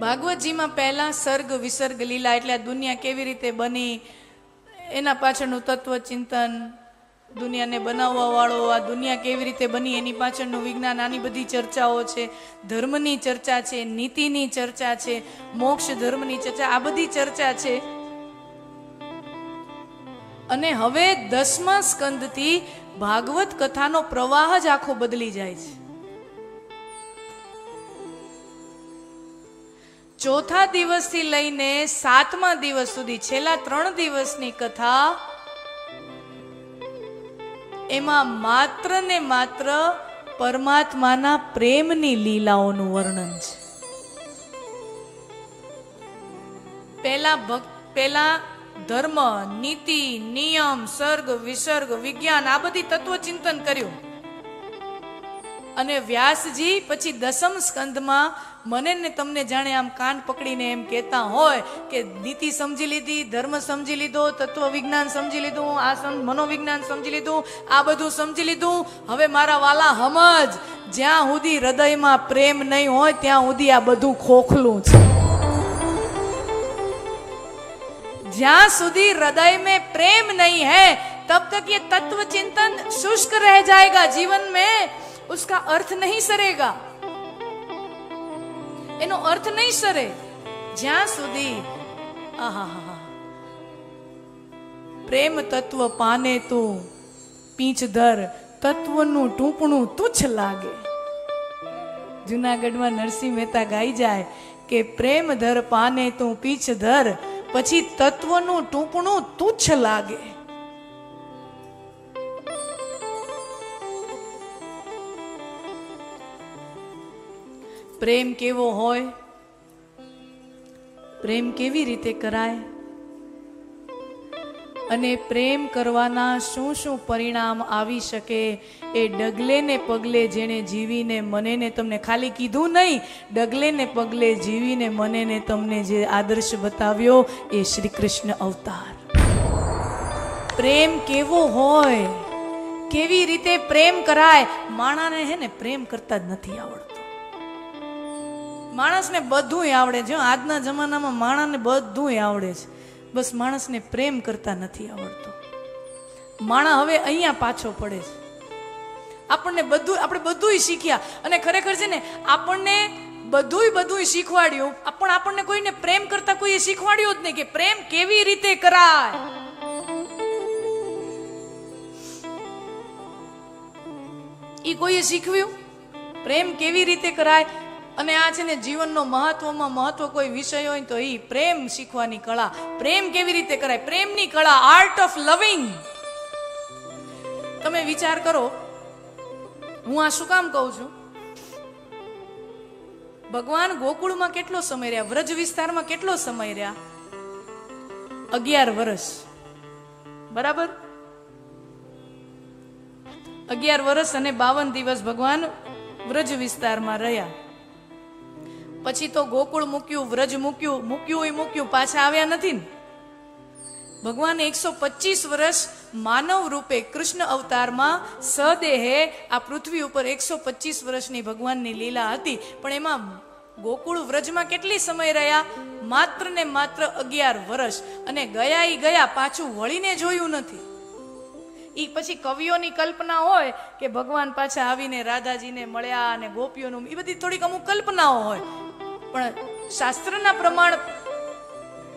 ભાગવતજીમાં પહેલાં સર્ગ, વિસર્ગ, લીલા એટલે આ દુનિયા કેવી રીતે બની, એના પાછળનું તત્વ, ચિંતન, દુનિયાને બનાવવા વાળો, આ દુનિયા કેવી રીતે બની, એની પાછળનું વિજ્ઞાન, આની બધી ચર્ચાઓ છે. ધર્મની ચર્ચા છે, નીતિની ચર્ચા છે, મોક્ષ ધર્મની ચર્ચા, આ બધી ચર્ચા છે. અને હવે દસમા સ્કંદથી ભાગવત કથાનો પ્રવાહ જ આખો બદલી જાય છે. ચોથા દિવસથી લઈને સાતમા દિવસ સુધી છેલ્લા ત્રણ દિવસની કથા એમાં માત્ર ને માત્ર પરમાત્માના પ્રેમની લીલાઓનું વર્ણન છે. પહેલા ભક્ત પેલા ધર્મ, નીતિ, નિયમ, સર્ગ, વિસર્ગ, વિજ્ઞાન, આ બધી તત્વચિંતન કર્યું. અને વ્યાસજી પછી દસમ સ્કંદમાં મને ને તમને જાણે આમ કાન પકડીને એમ કહેતા હોય કે નીતિ સમજી લીધી ધર્મ સમજી લીધો તત્વ વિજ્ઞાન સમજી લીધું આ સમ- મનોવિજ્ઞાન સમજી લીધું આ બધું સમજી લીધું હવે મારા વાલા સમજ જ્યાં સુધી હૃદયમાં પ્રેમ નહીં હોય ત્યાં સુધી આ બધું ખોખલું છે જ્યાં સુધી हृदय में प्रेम नहीं है तब तक ये तत्व चिंतन शुष्क रह जाएगा जीवन में उसका अर्थ नहीं सरेगा એનો અર્થ નહીં સરે. જ્યાં સુધી આહાહા. પ્રેમ તત્વ પાને તો પીંચ ધર તત્વનું ટૂંપણું તુચ્છ લાગે. જુનાગઢમાં નરસિંહ મહેતા ગાઈ જાય કે પ્રેમ ધર પાને તું પીછ ધર પછી તત્વનું ટૂંપણું તુચ્છ લાગે. પ્રેમ કેવો હોય? પ્રેમ કેવી રીતે કરાય? અને પ્રેમ કરવાના શું શું પરિણામ આવી શકે? એ ડગલે ને પગલે જેણે જીવીને મને ને તમને ખાલી કીધું નહીં, ડગલે ને પગલે જીવીને મને ને તમને જે આદર્શ બતાવ્યો એ શ્રી કૃષ્ણ અવતાર. પ્રેમ કેવો હોય? કેવી રીતે પ્રેમ કરાય? માણાને હે ને પ્રેમ કરતા જ નથી આવડતું. માણસને બધું આવડે છે. આજના જમાનામાં માણસને બધું આવડે છે. બસ માણસને પ્રેમ કરતા નથી આવડતો. માણા હવે અહીંયા પાછો પડે છે. આપણને બધું આપણે બધુંય શીખ્યા. અને ખરેખર છે ને, આપણને બધુંય બધુંય શીખવાડ્યું. પણ આપણને કોઈને પ્રેમ કરતા કોઈએ શીખવાડ્યું જ નહીં કે પ્રેમ કેવી રીતે કરાય? એ કોઈએ શીખવ્યું? પ્રેમ કેવી રીતે કરાય? અને આ છે ને જીવનનો મહત્વમાં મહત્વ કોઈ વિષય હોય તો એ પ્રેમ શીખવાની કળા. પ્રેમ કેવી રીતે કરાય? પ્રેમની કળા આર્ટ ઓફ લવિંગ તમે વિચાર કરો, હું આ શું કામ કહું છું? ભગવાન ગોકુળમાં કેટલો સમય રહ્યા? વ્રજ વિસ્તારમાં કેટલો સમય રહ્યા? અગિયાર વર્ષ બરાબર? અગિયાર વર્ષ અને બાવન દિવસ ભગવાન વ્રજ વિસ્તારમાં રહ્યા. પછી તો ગોકુળ મૂક્યું, વ્રજ મૂક્યું મૂક્યું એ મૂક્યું, પાછા આવ્યા નથી ને. ભગવાન એકસો પચીસ વર્ષ માનવ રૂપે કૃષ્ણ અવતારમાં સદેહે આ પૃથ્વી ઉપર એકસો પચીસ વર્ષની ભગવાનની લીલા હતી. પણ એમાં ગોકુળ વ્રજમાં કેટલી સમય રહ્યા? માત્ર ને માત્ર અગિયાર વર્ષ. અને ગયા ઈ ગયા પાછું વળીને જોયું નથી. ઈ પછી કવિઓની કલ્પના હોય કે ભગવાન પાછા આવીને રાધાજીને મળ્યા અને ગોપીઓનું એ બધી થોડીક અમુક કલ્પનાઓ હોય. પણ શાસ્ત્રના પ્રમાણ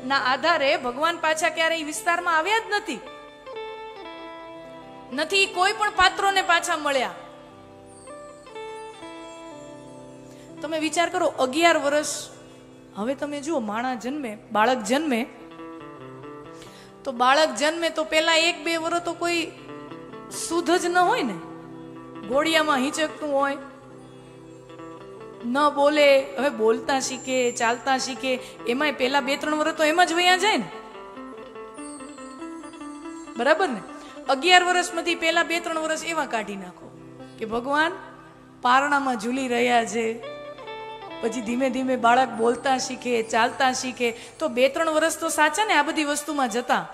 ના આધારે ભગવાન પાછા ક્યારેય વિસ્તારમાં આવ્યા જ નથી. નથી કોઈ પણ પાત્રોને પાછા મળ્યા. તમે વિચાર કરો, અગિયાર વર્ષ, હવે તમે જુઓ, માણા જન્મે, બાળક જન્મે, તો બાળક જન્મે તો પેલા એક બે વર્ષ તો કોઈ સુધ જ ન હોય ને. ઘોડિયામાં હિંચકતું હોય ન બોલે, હવે બોલતા શીખે, ચાલતા શીખે, એમાંય પેલા બે ત્રણ વર્ષ તો એમાં જ વયા જાય ને. બરાબર ને? અગિયાર વર્ષમાંથી પહેલા બે ત્રણ વર્ષ એવા કાઢી નાખો કે ભગવાન પારણામાં ઝૂલી રહ્યા છે. પછી ધીમે ધીમે બાળક બોલતા શીખે, ચાલતા શીખે. તો બે ત્રણ વર્ષ તો સાચા ને આ બધી વસ્તુમાં જતા.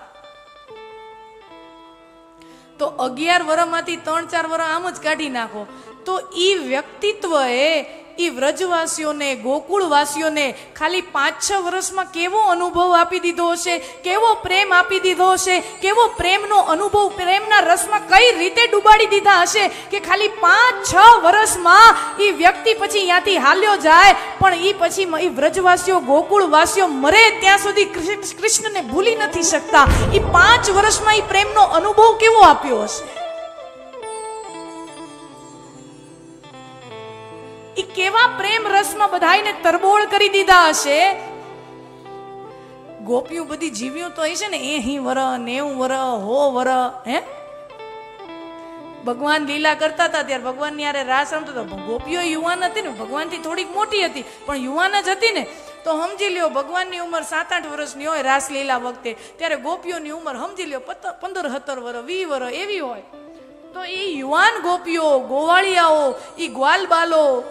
તો અગિયાર વર્ષમાંથી ત્રણ ચાર વર્ષ આમ જ કાઢી નાખો. તો એ વ્યક્તિત્વ એ એ વ્રજવાસીઓને, ગોકુળવાસીઓને ખાલી પાંચ છ વર્ષમાં કેવો અનુભવ આપી દીધો હશે, કેવો પ્રેમ આપી દીધો હશે, કેવો પ્રેમનો અનુભવ પ્રેમના રસમાં કઈ રીતે ડૂબાડી દીધા હશે કે ખાલી પાંચ છ વર્ષમાં એ વ્યક્તિ પછી ત્યાંથી હાલ્યો જાય, પણ એ પછી એ વ્રજવાસીઓ, ગોકુળવાસીઓ મરે ત્યાં સુધી કૃષ્ણ- કૃષ્ણને ભૂલી નથી શકતા. એ પાંચ વર્ષમાં એ પ્રેમનો અનુભવ કેવો આપ્યો હશે? એ કેવા પ્રેમ રસમાં બધાયને તરબોળ કરી દીધા હશે? ગોપીઓ બધી જીવ્યું તો હશે ને, એહી વર, નેવું વર, હો વર હે? ભગવાન લીલા કરતા હતા ત્યારે ભગવાનની યારે રાસ રમતો હતો. ગોપીઓ યુવાન હતી ને, ભગવાનથી થોડીક મોટી હતી. પણ યુવાન જ હતી ને, તો સમજી લ્યો, ભગવાનની ઉંમર સાત આઠ વર્ષની હોય રાસલીલા વખતે, ત્યારે ગોપીઓની ઉંમર સમજી લ્યો પંદર સત્તર વર્ષ વી વર્ષ એવી હોય. તો એ યુવાન ગોપીઓ, ગોવાળિયાઓ એ ગ્વાલબાલો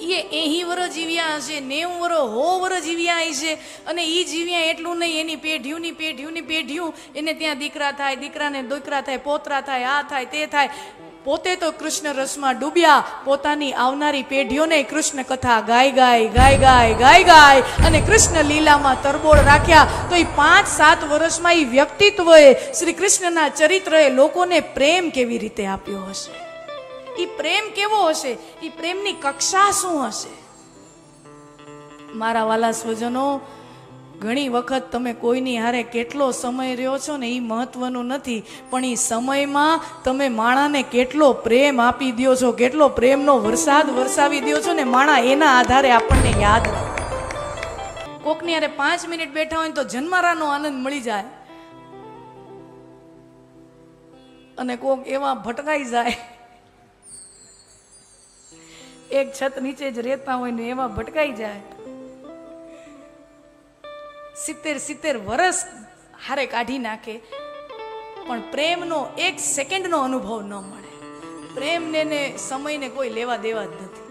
એ એહી વર જીવ્યા હશે, નેવું વરો હો વર જીવ્યા હશે અને એ જીવ્યા એટલું નહીં, એની પેઢીઓની પેઢીઓની પેઢીઓ, એને ત્યાં દીકરા થાય, દીકરાને દીકરા થાય, પોતરા થાય, આ થાય, તે થાય. પોતે તો કૃષ્ણ રસમાં ડૂબ્યા, પોતાની આવનારી પેઢીઓને કૃષ્ણ કથા ગાય ગાય ગાય ગાય ગાય ગાય અને કૃષ્ણ લીલામાં તરબોળ રાખ્યા, તો એ પાંચ સાત વર્ષમાં એ વ્યક્તિત્વએ શ્રી કૃષ્ણના ચરિત્રએ લોકોને પ્રેમ કેવી રીતે આપ્યો હશે? ઈ પ્રેમ કેવો હશે? એ પ્રેમની કક્ષા શું હશે? મારા વાલા સ્વજનો, ઘણી વખત તમે કોઈની હારે કેટલો સમય રહ્યો છો ને એ મહત્વનું નથી, પણ એ સમયમાં તમે માણાને કેટલો પ્રેમ આપી દો છો, કેટલો પ્રેમનો વરસાદ વરસાવી દો છો ને માણા એના આધારે આપણને યાદ રાખે. કોકની હારે પાંચ મિનિટ બેઠા હોય તો જન્મારાનો આનંદ મળી જાય. અને કોક એવા ભટકાઈ જાય. એક છત નીચે જ રહેતા હોય ને એવા ભટકાઈ જાય. સિત્તેર સિત્તેર વરસ હારે કાઢી નાખે. પણ પ્રેમનો એક સેકન્ડનો અનુભવ ન મળે. પ્રેમને ને સમયને કોઈ લેવા દેવા જ નથી.